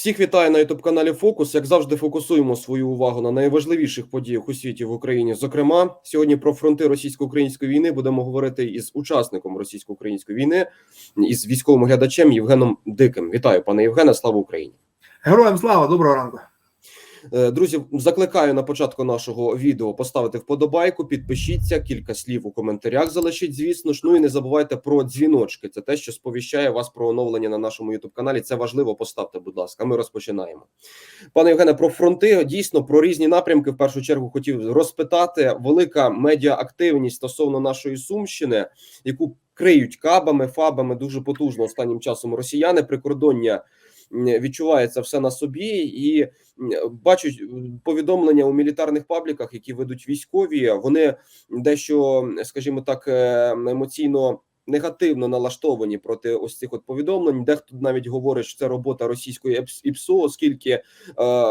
Всіх вітаю на youtube каналі Фокус. Як завжди, фокусуємо свою увагу на найважливіших подіях у світі в Україні. Зокрема, сьогодні про фронти російсько-української війни будемо говорити із учасником російсько-української війни, із військовим глядачем Євгеном Диким. Вітаю, пане Євгене. Слава Україні! Героям слава, доброго ранку. Е, Друзі, закликаю на початку нашого відео поставити вподобайку, підпишіться, кілька слів у коментарях залишіть, звісно ж. Ну і не забувайте про дзвіночки. Це те, що сповіщає вас про оновлення на нашому youtube каналі. Це важливо. Поставте, будь ласка. Ми розпочинаємо. Пане Євгене, про фронти дійсно про різні напрямки. В першу чергу хотів розпитати велика медіа-активність стосовно нашої сумщини, яку криють кабами, фабами дуже потужно останнім часом росіяни прикордоння. Відчувається все на собі, і бачать повідомлення у мілітарних пабліках, які ведуть військові. Вони дещо, скажімо так, е, емоційно негативно налаштовані проти ось цих от повідомлень. Дехто навіть говорить, що це робота російської ІПСО, оскільки е,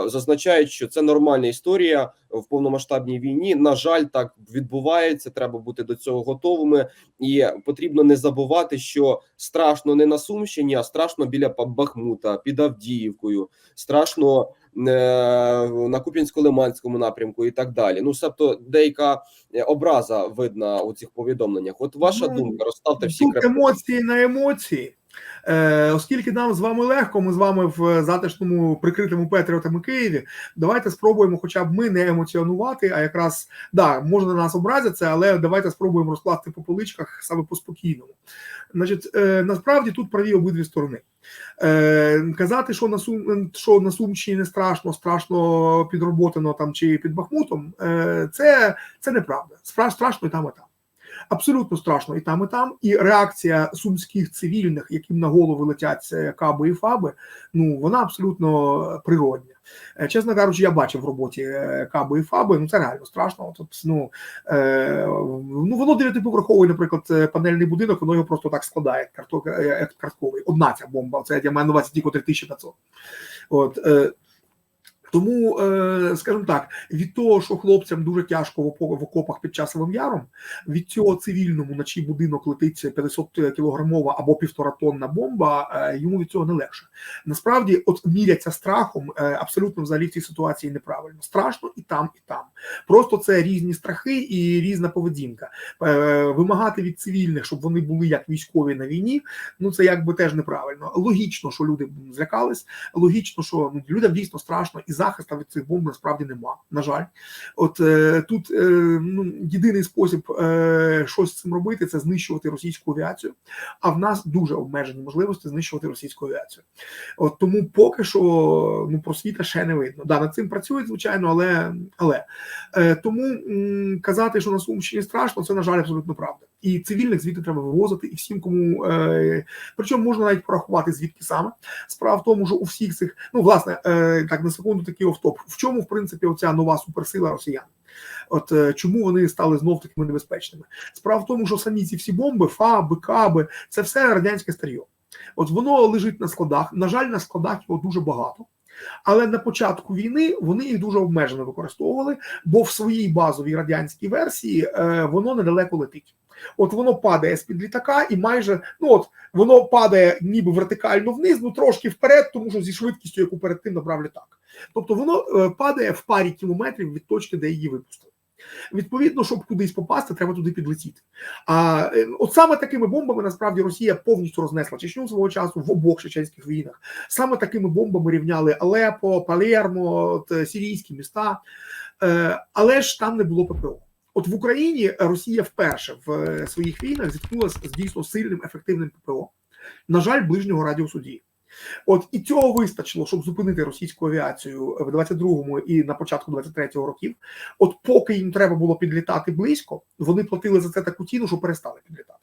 зазначають, що це нормальна історія в повномасштабній війні. На жаль, так відбувається. Треба бути до цього готовими, і потрібно не забувати, що страшно не на Сумщині, а страшно біля Бахмута, під Авдіївкою. Страшно на Куп'янсько-Лиманському напрямку і так далі. Ну, тобто деяка е, образа видна у цих повідомленнях. От ваша Ну, думка, розставте всі Тут емоції на емоції. Е, оскільки нам з вами легко, ми з вами в затишному прикритому Петріотами Києві. Давайте спробуємо, хоча б ми не емоціонувати, а якраз да, можна на нас образиться, але давайте спробуємо розкласти по поличках саме по спокійному. Значить, е, насправді тут праві обидві сторони. Е, казати, що на Сум, що на Сумщині не страшно, страшно підроботано там чи під Бахмутом, е, це, це неправда. Страшно і там, і там. Абсолютно страшно і там, і там. І реакція сумських цивільних, яким на голову летять е, каби і фаби, ну вона абсолютно природня. Е, Чесно кажучи, я бачив в роботі е, каби і фаби. Ну це реально страшно. Тут ну, е, ну воно дев'ятиповерховий, наприклад, е, панельний будинок, воно його просто так складає, карток, е, картковий. Одна ця бомба. Це я маю на увазі тільки 3500. От е, тому, е, скажімо так, від того, що хлопцям дуже тяжко в окопах під часовим яром, від цього цивільному, на чий будинок летить 500 кілограмова або півтора тонна бомба, е, йому від цього не легше. Насправді, от міряться страхом е, абсолютно взагалі в цій ситуації неправильно. Страшно і там, і там. Просто це різні страхи і різна поведінка. Вимагати від цивільних, щоб вони були як військові на війні, ну це якби теж неправильно. Логічно, що люди злякались, логічно, що ну, людям дійсно страшно, і захисту від цих бомб насправді нема. На жаль, от е, тут е, ну, єдиний спосіб е, щось з цим робити це знищувати російську авіацію. А в нас дуже обмежені можливості знищувати російську авіацію. От тому поки що ну просвіта ще не видно. Да, над цим працюють, звичайно, але але е, тому м, казати, що на Сумщині страшно, це на жаль абсолютно правда. І цивільних звідти треба вивозити, і всім, кому е, причому можна навіть порахувати звідки саме. Справа в тому, що у всіх цих, ну власне, е, так на секунду такий офтоп. В чому в принципі оця нова суперсила росіян? От е, чому вони стали знов такими небезпечними? Справа в тому, що самі ці всі бомби, фаби, каби, це все радянське старьо. От воно лежить на складах. На жаль, на складах його дуже багато. Але на початку війни вони їх дуже обмежено використовували, бо в своїй базовій радянській версії е, воно недалеко летить. От воно падає з під літака, і майже ну от воно падає ніби вертикально вниз, ну трошки вперед, тому що зі швидкістю, яку перед тим набрав літак. Тобто воно е, падає в парі кілометрів від точки, де її випустили. Відповідно, щоб кудись попасти, треба туди підлетіти. А е, от саме такими бомбами насправді Росія повністю рознесла Чечню свого часу в обох чеченських війнах. Саме такими бомбами рівняли Алепо, Палермо, е, сирійські міста. Але ж там не було ППО. От в Україні Росія вперше в е, своїх війнах зіткнулася з дійсно сильним ефективним ППО. На жаль, ближнього радіусу дії. От і цього вистачило, щоб зупинити російську авіацію в 22-му і на початку 23-го років. От поки їм треба було підлітати близько, вони платили за це таку ціну, що перестали підлітати.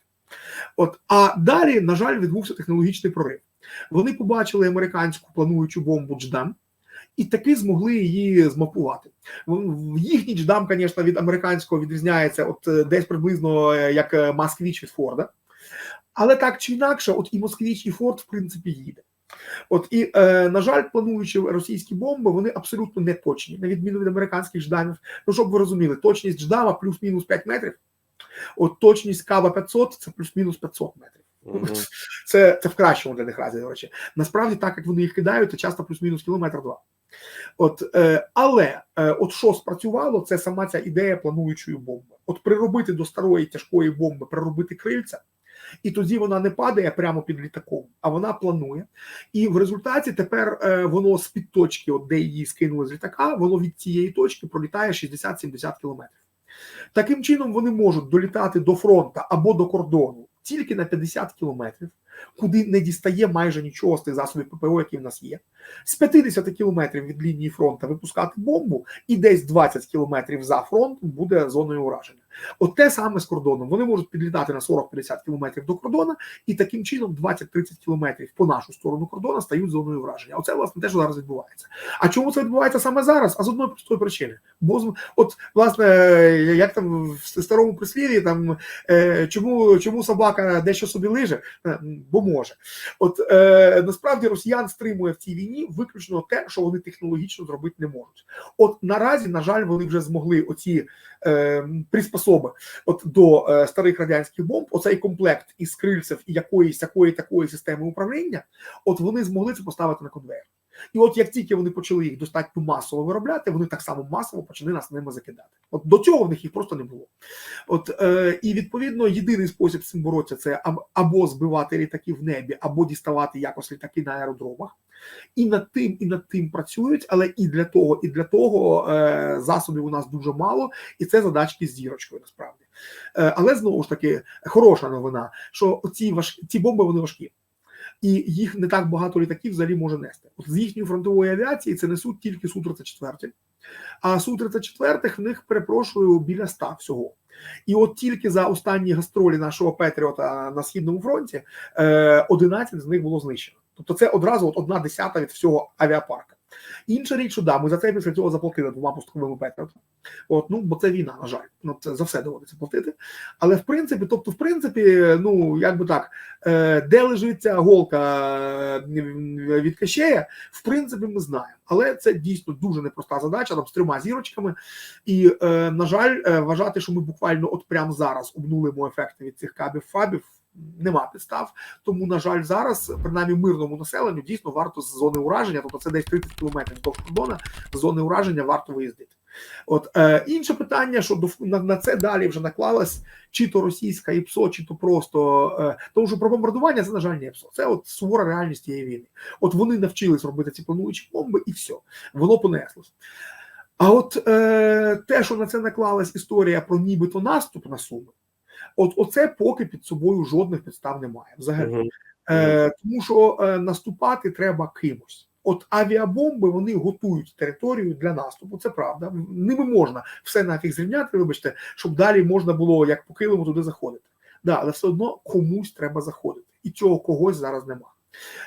От а далі, на жаль, відбувся технологічний прорив. Вони побачили американську плануючу бомбу Дждам. І таки змогли її змапувати. Їхній дждам, звісно, від американського відрізняється от е, десь приблизно е, як е, Москвіч від Форда. Але так чи інакше, от і Москвіч, і Форд, в принципі, їде. От і, е, на жаль, плануючи російські бомби, вони абсолютно не точні, на відміну від американських ждамів. Ну, щоб ви розуміли, точність ждама плюс-мінус 5 метрів, от точність кава 500 це плюс-мінус 500 метрів. Мгм. Це, це в кращому для них разі, до речі. Насправді, так як вони їх кидають, це часто плюс-мінус кілометр два. От, е, але е, от що спрацювало, це сама ця ідея плануючої бомби. От приробити до старої тяжкої бомби, приробити крильця, і тоді вона не падає прямо під літаком, а вона планує. І в результаті тепер е, воно з під точки, от де її скинули з літака, воно від цієї точки пролітає 60-70 кілометрів. Таким чином вони можуть долітати до фронту або до кордону тільки на 50 кілометрів, куди не дістає майже нічого з тих засобів ППО, які в нас є. З 50 кілометрів від лінії фронту випускати бомбу, і десь 20 кілометрів за фронт буде зоною ураження. От те саме з кордоном. Вони можуть підлітати на 40-50 кілометрів до кордону, і таким чином 20-30 кілометрів по нашу сторону кордону стають зоною враження. Оце власне те, що зараз відбувається. А чому це відбувається саме зараз? А з одної простої причини. Бо от власне, як там в старому прислів'ї, там е, чому, чому собака дещо собі лиже? Е, Бо може. От е, насправді росіян стримує в цій війні виключно те, що вони технологічно зробити не можуть. От наразі, на жаль, вони вже змогли оці е, приспособи от до е, старих радянських бомб, оцей комплект із крильців і якоїсь такої такої системи управління, от вони змогли це поставити на конвейер. І от як тільки вони почали їх достатньо масово виробляти, вони так само масово почали нас ними закидати. От до цього в них їх просто не було. От е, і відповідно єдиний спосіб цим боротися це або збивати літаки в небі, або діставати якось літаки на аеродромах. І над тим, і над тим працюють, але і для того, і для того е, засобів у нас дуже мало, і це задачки з зірочкою насправді. Е, але знову ж таки, хороша новина, що ці важ... ці бомби вони важкі. І їх не так багато літаків взагалі може нести. От з їхньої фронтової авіації це несуть тільки Су-34, а Су-34 в них, перепрошую, біля 100 всього. І от тільки за останні гастролі нашого Петріота на східному фронті е, 11 з них було знищено. Тобто це одразу от одна десята від всього авіапарка. Інша річ, що да, ми за це після цього заплатили двома пустковими Петріотами. От, ну, бо це війна, на жаль. Ну, це за все доводиться платити. Але в принципі, тобто, в принципі, ну як би так, е, де лежить ця голка е, від Кащея, в принципі, ми знаємо. Але це дійсно дуже непроста задача, там з трьома зірочками. І, е, на жаль, вважати, що ми буквально от прямо зараз обнулимо ефекти від цих кабів фабів. Нема підстав, тому на жаль, зараз принаймні мирному населенню дійсно варто з зони ураження, тобто це десь 30 кілометрів до кордону, з зони ураження варто виїздити. От е, інше питання, що до на, на це далі вже наклалась чи то російська ІПСО, чи то просто е, тому, що про бомбардування це на жаль не ІПСО. Це от сувора реальність цієї війни. От вони навчились робити ці плануючі бомби, і все, воно понеслось. А от е, те, що на це наклалась історія про нібито наступ на суми, от оце поки під собою жодних підстав немає. Взагалі, Мгм. е, тому що е, наступати треба кимось. От авіабомби вони готують територію для наступу. Це правда. Ними можна все нафіг зрівняти, вибачте, щоб далі можна було як по килиму туди заходити. Да, але все одно комусь треба заходити, і цього когось зараз нема.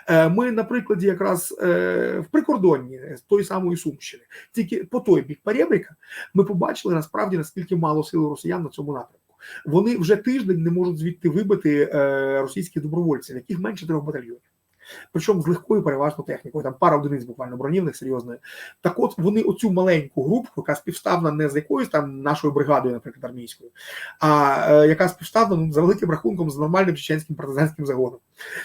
Е, Ми, на прикладі, якраз е, в прикордонні з тої самої Сумщини, тільки по той бік Перебріка, ми побачили насправді наскільки мало сил росіян на цьому напрямку. Вони вже тиждень не можуть звідти вибити е, російських добровольців, яких менше трьох батальйонів. Причому з легкою переважно технікою, там пара одиниць буквально бронівних серйозної. Так от вони оцю маленьку групу, яка співставна не з якоюсь там нашою бригадою, наприклад, армійською, а е, яка співставна ну, за великим рахунком з нормальним чеченським партизанським загоном.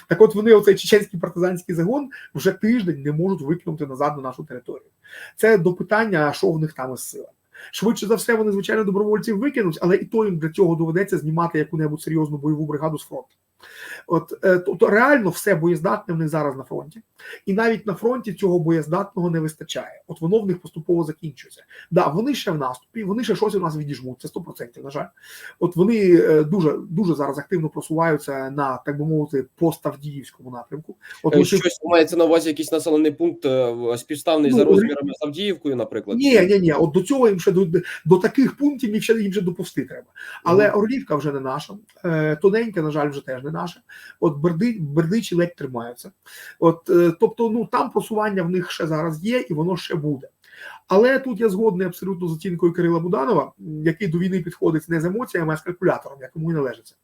Так от вони оцей чеченський партизанський загон вже тиждень не можуть викинути назад на нашу територію. Це до питання, що в них там із силами. Швидше за все, вони звичайно добровольців викинуть, але і то їм для цього доведеться знімати яку-небудь серйозну бойову бригаду з фронту. От тобто реально все боєздатне в них зараз на фронті, і навіть на фронті цього боєздатного не вистачає. От воно в них поступово закінчується. Да, вони ще в наступі, вони ще щось у нас відіжмуть. Це 100%, на жаль. От вони е, дуже дуже зараз активно просуваються на так би мовити поставдіївському напрямку. От Е, лише- мається на увазі якийсь населений пункт співставний Ну, за вони- розмірами з Авдіївкою, наприклад. Ні, ні, ні. От до цього їм ще до, до таких пунктів їм ще їм ще доповсти треба. Але Орлівка вже не наша, тоненька, на жаль, вже теж не наша. От берди, бердичі ледь тримаються. От, е, тобто, ну там просування в них ще зараз є, і воно ще буде. Але тут я згодний абсолютно з оцінкою Кирила Буданова, який до війни підходить не з емоціями, а з калькулятором, як йому і належиться.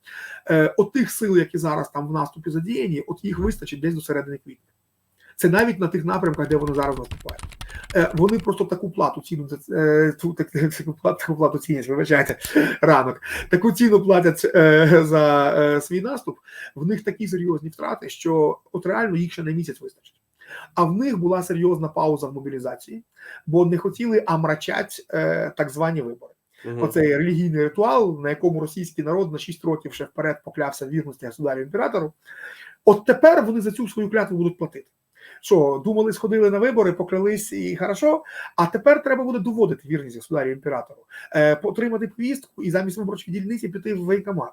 Е, от тих сил, які зараз там в наступі задіяні, от їх вистачить десь до середини квітня. Це навіть на тих напрямках, де вони зараз наступають. Е, Вони просто таку плату ціну е, так- таку плату, цінять, вибачайте, ранок. Таку ціну платять е, за свій наступ. В них такі серйозні втрати, що от реально їх ще на місяць вистачить. А в них була серйозна пауза в мобілізації, бо не хотіли амрачать так звані вибори. Мгм. Оцей релігійний ритуал, на якому російський народ на 6 років ще вперед поклявся вірності государю імператору. От тепер вони за цю свою клятву будуть платити. Що думали, сходили на вибори, поклялись і хорошо. А тепер треба буде доводити вірність государю імператору, е, отримати повістку і замість виборчої дільниці піти в воєнкомат.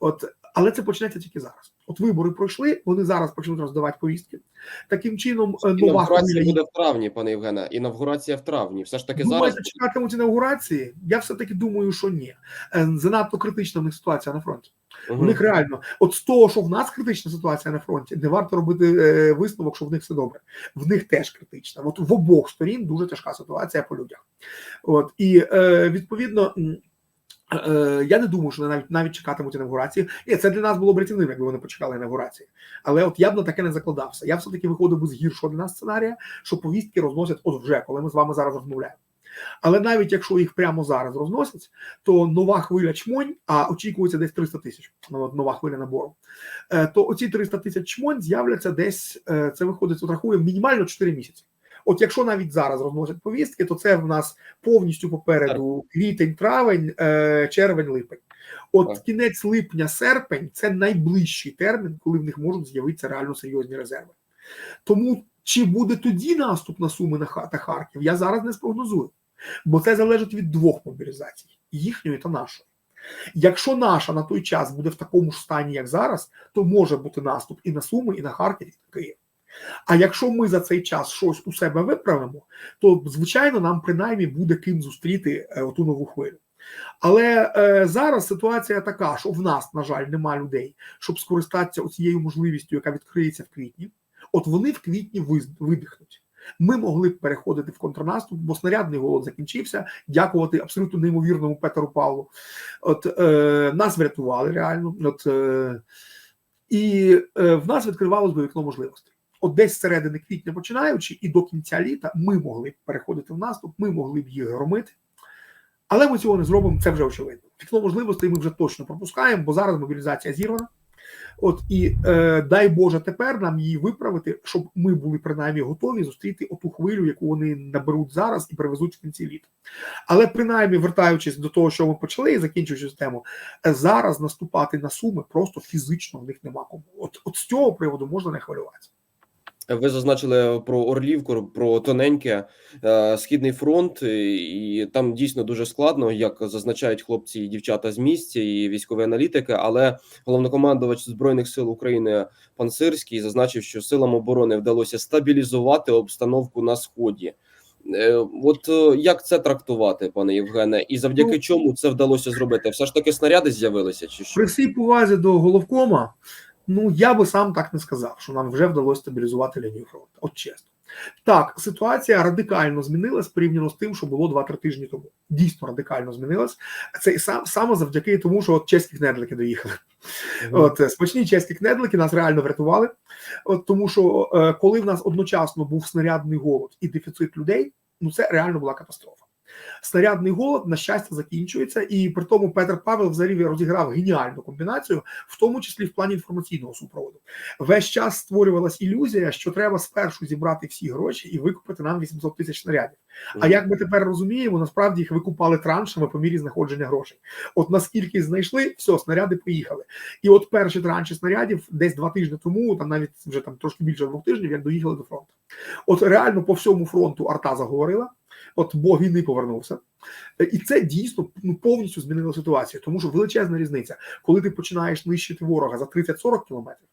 От, але це почнеться тільки зараз. От вибори пройшли, вони зараз почнуть роздавати повістки. Таким чином, е, нова хвиля буде в травні, пане Євгене. Інавгурація в травні. Все ж таки зараз Думаєте, чекатимуть інаугурації? Я все таки думаю, що ні. Е, Занадто критична в них ситуація на фронті. У них реально, от з того, що в нас критична ситуація на фронті, не варто робити е, висновок, що в них все добре. В них теж критична. От в обох сторін дуже тяжка ситуація по людях. От і е, відповідно. М, е, Я не думаю, що вони навіть навіть чекатимуть інавгурації. І це для нас було б рятівним, якби вони почекали інавгурації. Але от я б на таке не закладався. Я все таки виходив би з гіршого для нас сценарія, що повістки розносять от вже, коли ми з вами зараз розмовляємо. Але навіть якщо їх прямо зараз розносять, то нова хвиля чмонь, а очікується десь 300 тисяч. ну, Нова хвиля набору. е, То оці 300 тисяч чмонь з'являться десь. е, Це виходить, от рахуємо мінімально 4 місяці. От якщо навіть зараз розносять повістки, то це в нас повністю попереду квітень, травень, е, червень, липень. От Так. кінець липня, серпень це найближчий термін, коли в них можуть з'явитися реально серйозні резерви. Тому чи буде тоді наступ на Суми на та Харків, я зараз не спрогнозую, бо це залежить від двох мобілізацій їхньої та нашої. Якщо наша на той час буде в такому ж стані, як зараз, то може бути наступ і на Суми, і на Харків, і на Київ. А якщо ми за цей час щось у себе виправимо, то звичайно нам принаймні буде ким зустріти е, оту нову хвилю. Але е, зараз ситуація така, що в нас, на жаль, нема людей, щоб скористатися цією можливістю, яка відкриється в квітні. От вони в квітні видихнуть. Ми могли б переходити в контрнаступ, бо снарядний голод закінчився. Дякувати абсолютно неймовірному Петеру Павлу. От е, нас врятували реально. От, е, і е, в нас відкривалось би вікно можливостей. От десь середини квітня починаючи, і до кінця літа ми могли б переходити в наступ, ми могли б їх громити. Але ми цього не зробимо, це вже очевидно. Вікно можливостей ми вже точно пропускаємо, бо зараз мобілізація зірвана. От і е, дай Боже тепер нам її виправити, щоб ми були принаймні готові зустріти оту хвилю, яку вони наберуть зараз і привезуть в кінці літа. Але принаймні, вертаючись до того, що ми почали, і закінчуючи тему, е, зараз наступати на суми просто фізично в них нема кому. От, от з цього приводу можна не хвилюватися. Ви зазначили про Орлівку, про тоненьке е, східний фронт, і там дійсно дуже складно, як зазначають хлопці і дівчата з місця і військові аналітики. Але головнокомандувач збройних сил України пан Сирський зазначив, що силам оборони вдалося стабілізувати обстановку на сході. Е, От е, як це трактувати, пане Євгене, і завдяки Ну, чому це вдалося зробити? Все ж таки снаряди з'явилися, чи що? При всій повазі до головкома, ну я би сам так не сказав, що нам вже вдалося стабілізувати лінію фронту. От чесно. Так, ситуація радикально змінилась порівняно з тим, що було 2-3 тижні тому. Дійсно радикально змінилась. Це і сам саме завдяки тому, що от чеські кнедлики доїхали. Мгм. От е, смачні чеські кнедлики нас реально врятували. От тому, що е, коли в нас одночасно був снарядний голод і дефіцит людей, ну це реально була катастрофа. Снарядний голод, на щастя, закінчується, і при тому Петр Павел взагалі розіграв геніальну комбінацію, в тому числі в плані інформаційного супроводу. Весь час створювалась ілюзія, що треба спершу зібрати всі гроші і викупити нам 800 тисяч снарядів. А як ми тепер розуміємо, насправді їх викупали траншами по мірі знаходження грошей. От наскільки знайшли, все, снаряди поїхали. І от перші транші снарядів десь два тижні тому, там навіть вже там трошки більше двох тижнів, як доїхали до фронту. От реально по всьому фронту арта заговорила. От бо війни повернувся, Е, і це дійсно ну повністю змінило ситуацію, тому що величезна різниця, коли ти починаєш нищити ворога за 30-40 кілометрів.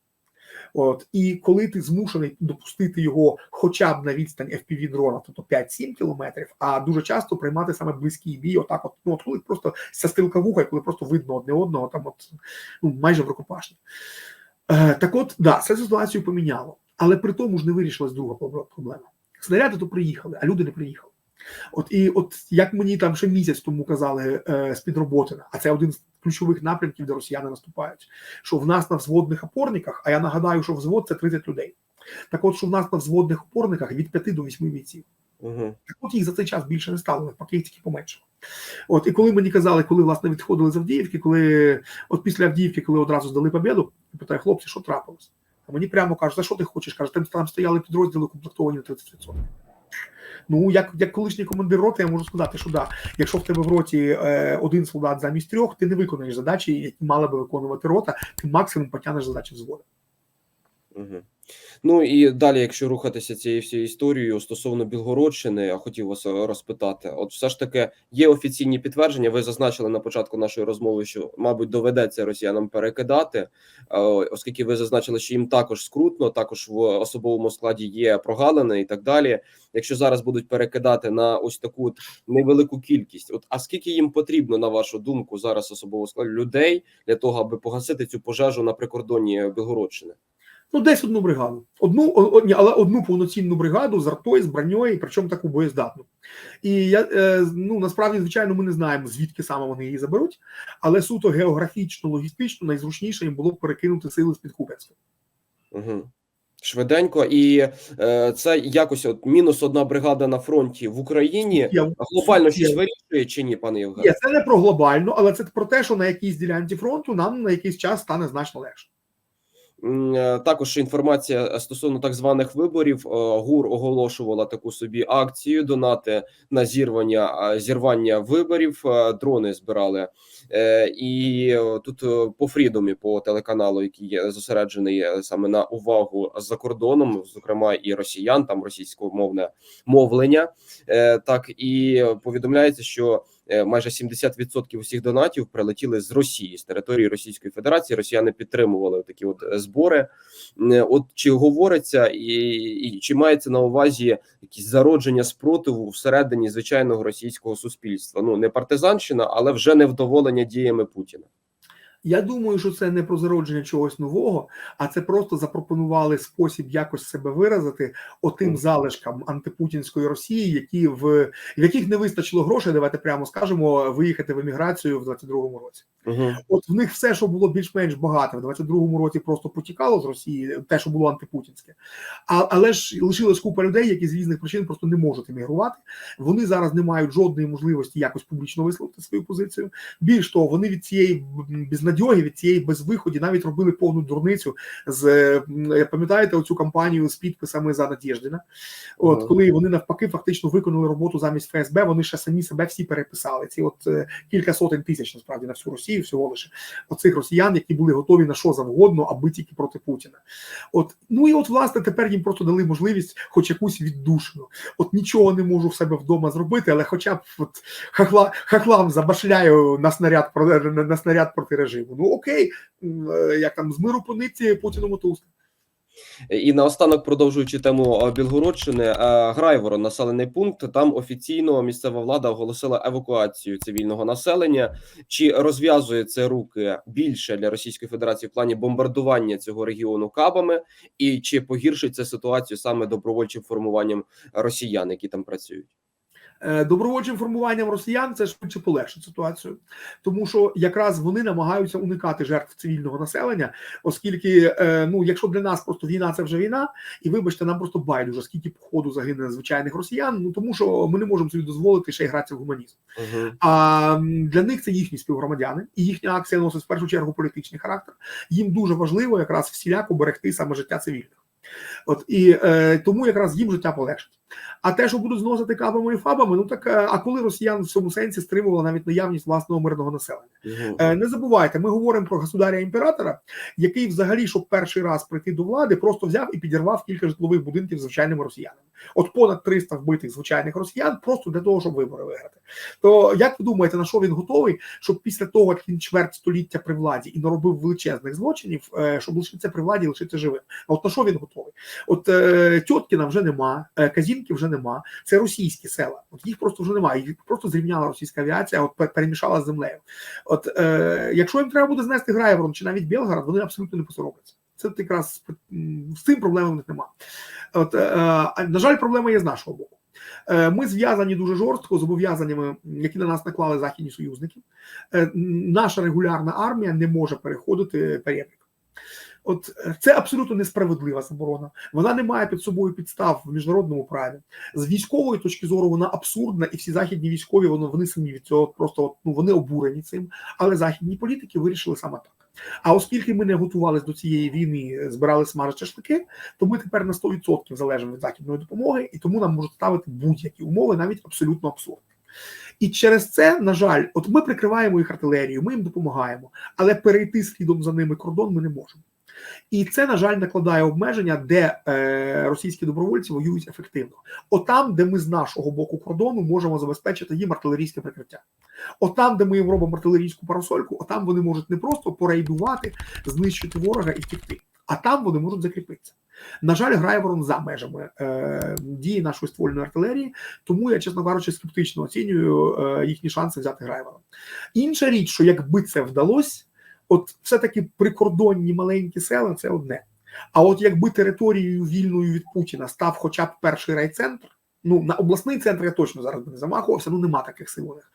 От і коли ти змушений допустити його хоча б на відстань fpv дрона, тобто 5-7 кілометрів, а дуже часто приймати саме близький бій, отак, от ну от коли просто ця стрілка вуха, коли просто видно одне одного, там от ну майже в рукопашні. Е, так, от да, це ситуацію поміняло, але при тому ж не вирішилась друга проблема. Снаряди то приїхали, а люди не приїхали. От і от як мені там ще місяць тому казали е, з під Роботина, а це один з ключових напрямків, де росіяни наступають. Що в нас на взводних опорниках, а я нагадаю, що взвод це 30 людей. Так от, що в нас на взводних опорниках від 5 до 8 бійців. Угу. Так от їх за цей час більше не стало, навпаки, їх тільки поменшало. От і коли мені казали, коли власне відходили з Авдіївки, коли от після Авдіївки, коли одразу здали побіду, я питаю, хлопці, що трапилось? А мені прямо кажуть, за що ти хочеш? Каже, там стояли підрозділи комплектовані на 30%. Ну, як, як колишній командир роти, я можу сказати, що да, якщо в тебе в роті е, один солдат замість трьох, ти не виконаєш задачі, які мала би виконувати рота, ти максимум потягнеш задачі взводу. Угу. Ну і далі, якщо рухатися цією всією історією стосовно Білгородщини, я хотів вас е, розпитати. От все ж таки є офіційні підтвердження. Ви зазначили на початку нашої розмови, що, мабуть, доведеться росіянам перекидати, е, оскільки ви зазначили, що їм також скрутно, також в особовому складі є прогалини і так далі. Якщо зараз будуть перекидати на ось таку невелику кількість, от а скільки їм потрібно, на вашу думку, зараз особового складу людей для того, аби погасити цю пожежу на прикордонні Білгородщини? Ну, десь одну бригаду. Одну, о, о, але одну повноцінну бригаду з артою, з броньою, і причому таку боєздатну. І я е, ну насправді, звичайно, ми не знаємо, звідки саме вони її заберуть, але суто географічно, логістично найзручніше їм було б перекинути сили з під. Угу. Швиденько, і е, це якось от мінус одна бригада на фронті в Україні Я- глобально щось вирішує чи ні, пане Євгене? Ні, це не про глобально, але це про те, що на якійсь ділянці фронту нам на якийсь час стане значно легше. Е, Також інформація стосовно так званих виборів. Е, ГУР оголошувала таку собі акцію донати на зірвання е, зірвання виборів. Е, Дрони збирали. Е, І е, тут е, по Фрідомі, по телеканалу, який зосереджений е, саме на увагу за кордоном, зокрема і росіян, там російськомовне мовлення. Е, Так і повідомляється, що е, майже 70% усіх донатів прилетіли з Росії з території Російської Федерації. Росіяни підтримували такі от е, збори. Е, От чи говориться і, і чи мається на увазі якісь зародження спротиву всередині звичайного російського суспільства? Ну не партизанщина, але вже невдоволення діями Путіна. Я думаю, що це не про зародження чогось нового, а це просто запропонували спосіб якось себе виразити отим залишкам антипутінської Росії, які в, в яких не вистачило грошей, давайте прямо скажемо, виїхати в еміграцію в 22-му році. Угу. От в них все, що було більш-менш багато, в 22-му році просто потікало з Росії, те, що було антипутінське. А, але ж лишилась купа людей, які з різних причин просто не можуть емігрувати. Вони зараз не мають жодної можливості якось публічно висловити свою позицію. Більш того, вони від цієї безнадьоги, від цієї безвиході навіть робили повну дурницю з пам'ятаєте оцю кампанію з підписами за Надєждіна. От коли вони навпаки фактично виконали роботу замість ФСБ, вони ще самі себе всі переписали. Ці от е, кілька сотень тисяч насправді на всю Росію, всього лише оцих росіян, які були готові на що завгодно, аби тільки проти Путіна. От ну і от власне тепер їм просто дали можливість, хоч якусь віддушину. От нічого не можу в себе вдома зробити, але хоча б от хахла хахлам забашляю на снаряд про на, на снаряд проти режиму. Ну окей, е, як там з миру по нитці Путіну мотузка. І наостанок, продовжуючи тему Білгородщини, Грайворо, населений пункт. Там офіційно місцева влада оголосила евакуацію цивільного населення. Чи розв'язує це руки більше для Російської Федерації в плані бомбардування цього регіону кабами, і чи погіршиться ситуацію саме добровольчим формуванням росіян, які там працюють? Е, добровольчим формуванням росіян це швидше полегшить ситуацію, тому що якраз вони намагаються уникати жертв цивільного населення, оскільки е, ну, якщо для нас просто війна це вже війна, і вибачте, нам просто байдуже, скільки походу загине звичайних росіян. Ну тому що ми не можемо собі дозволити ще й гратися в гуманізм. Угу. А для них це їхні співгромадяни, і їхня акція носить в першу чергу політичний характер. Їм дуже важливо якраз всіляко берегти саме життя цивільних. От і е, тому якраз їм життя полегшить. А те, що будуть зносити кабами і фабами, ну так е, а коли росіян в цьому сенсі стримувала навіть наявність власного мирного населення? Е, Не забувайте, ми говоримо про государя імператора, який взагалі, щоб перший раз прийти до влади, просто взяв і підірвав кілька житлових будинків з звичайними росіянами. От понад 300 вбитих звичайних росіян просто для того, щоб вибори виграти. То як ви думаєте, на що він готовий, щоб після того, як він чверть століття при владі і наробив величезних злочинів, е, щоб лишитися при владі і лишитися живим? А от на що він готовий? От Тьоткіна вже нема, е, Казінки вже нема. Це російські села. От їх просто вже немає. Їх просто зрівняла російська авіація, от перемішала з землею. От е, якщо їм треба буде знести Граєворон чи навіть Белгород, вони абсолютно не посоромляться. Це якраз з цим проблем у них нема. От, е, на жаль, проблема є з нашого боку. Е, Ми зв'язані дуже жорстко з зобов'язаннями, які на нас наклали західні союзники. Е, Наша регулярна армія не може переходити перебіг. От е, це абсолютно несправедлива заборона. Вона не має під собою підстав в міжнародному праві. З військової точки зору вона абсурдна, і всі західні військові вони, вони самі від цього просто ну вони обурені цим. Але західні політики вирішили саме так. А оскільки ми не готувалися до цієї війни, збирали смажити шашлики, то ми тепер на 100% залежимо від західної допомоги, і тому нам можуть ставити будь-які умови, навіть абсолютно абсурдні. І через це, на жаль, от ми прикриваємо їх артилерію, ми їм допомагаємо, але перейти слідом за ними кордон ми не можемо. І це, на жаль, накладає обмеження, де е, російські добровольці воюють ефективно. Отам, де ми з нашого боку кордону можемо забезпечити їм артилерійське прикриття. Отам, де ми їм робимо артилерійську парасольку, отам вони можуть не просто порейдувати, знищити ворога і втекти, а там вони можуть закріпитися. На жаль, грає ворон за межами е, дії нашої ствольної артилерії, тому я, чесно кажучи, скептично оцінюю е, їхні шанси взяти Грайворон. Інша річ, що якби це вдалося, от все-таки прикордонні маленькі села це одне. А от якби територією вільною від Путіна став хоча б перший райцентр, ну на обласний центр я точно зараз би не замахувався, ну нема таких сил у них.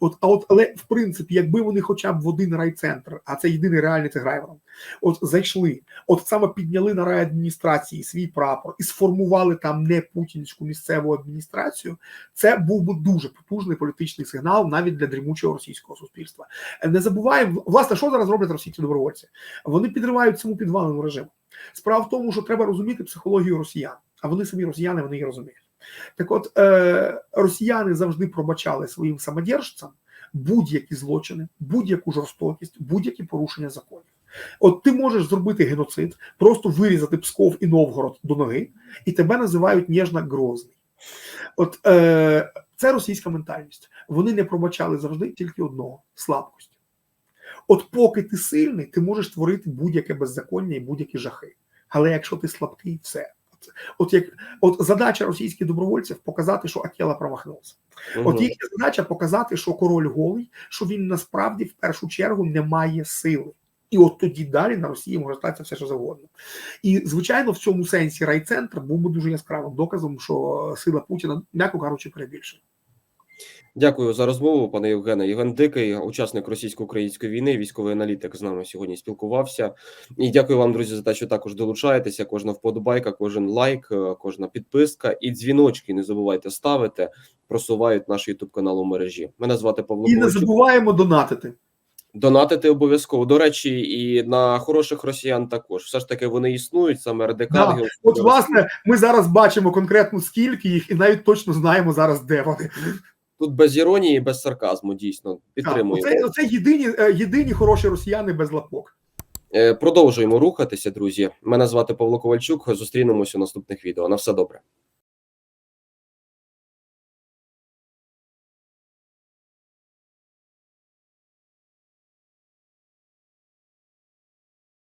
От, а от, але в принципі, якби вони хоча б в один райцентр, а це єдиний реальний це Грайворон, от зайшли, от саме підняли на райадміністрації свій прапор і сформували там не путінську місцеву адміністрацію, це був би дуже потужний політичний сигнал навіть для дрімучого російського суспільства. Е, Не забуваємо, власне, що зараз роблять російські добровольці? Вони підривають цьому підвалену режиму. Справа в тому, що треба розуміти психологію росіян, а вони самі росіяни, вони її розуміють. Так от е, росіяни завжди пробачали своїм самодержцям будь-які злочини, будь-яку жорстокість, будь-які порушення законів. От ти можеш зробити геноцид, просто вирізати Псков і Новгород до ноги, і тебе називають ніжно грозний. От е, це російська ментальність. Вони не пробачали завжди тільки одного слабкості. От поки ти сильний, ти можеш творити будь-яке беззаконня і будь-які жахи. Але якщо ти слабкий, все. От, як от задача російських добровольців показати, що Акела промахнувся. От їхня задача показати, що король голий, що він насправді в першу чергу не має сили. І от тоді далі на Росії може статися все, що завгодно. І звичайно, в цьому сенсі райцентр був би дуже яскравим доказом, що сила Путіна, м'яко кажучи, перебільшена. Дякую за розмову, пане Євгене. Євген Дикий, учасник російсько-української війни, військовий аналітик з нами сьогодні спілкувався. І дякую вам, друзі, за те, що також долучаєтеся. Кожна вподобайка, кожен лайк, е, кожна підписка і дзвіночки. Не забувайте ставити, просувають наш ютуб канал у мережі. Мене звати Павло І не Ковальчук. забуваємо донатити. Донатити обов'язково. До речі, і на хороших росіян також. Все ж таки вони існують, саме радикали. Да. От, власне, ми зараз бачимо конкретно скільки їх, і навіть точно знаємо зараз, де вони. Тут без іронії, без сарказму, дійсно Так, підтримуємо. Оце, оце єдині, е, єдині хороші росіяни без лапок. Е, Продовжуємо рухатися, друзі. Мене звати Павло Ковальчук. Зустрінемося у наступних відео. На все добре.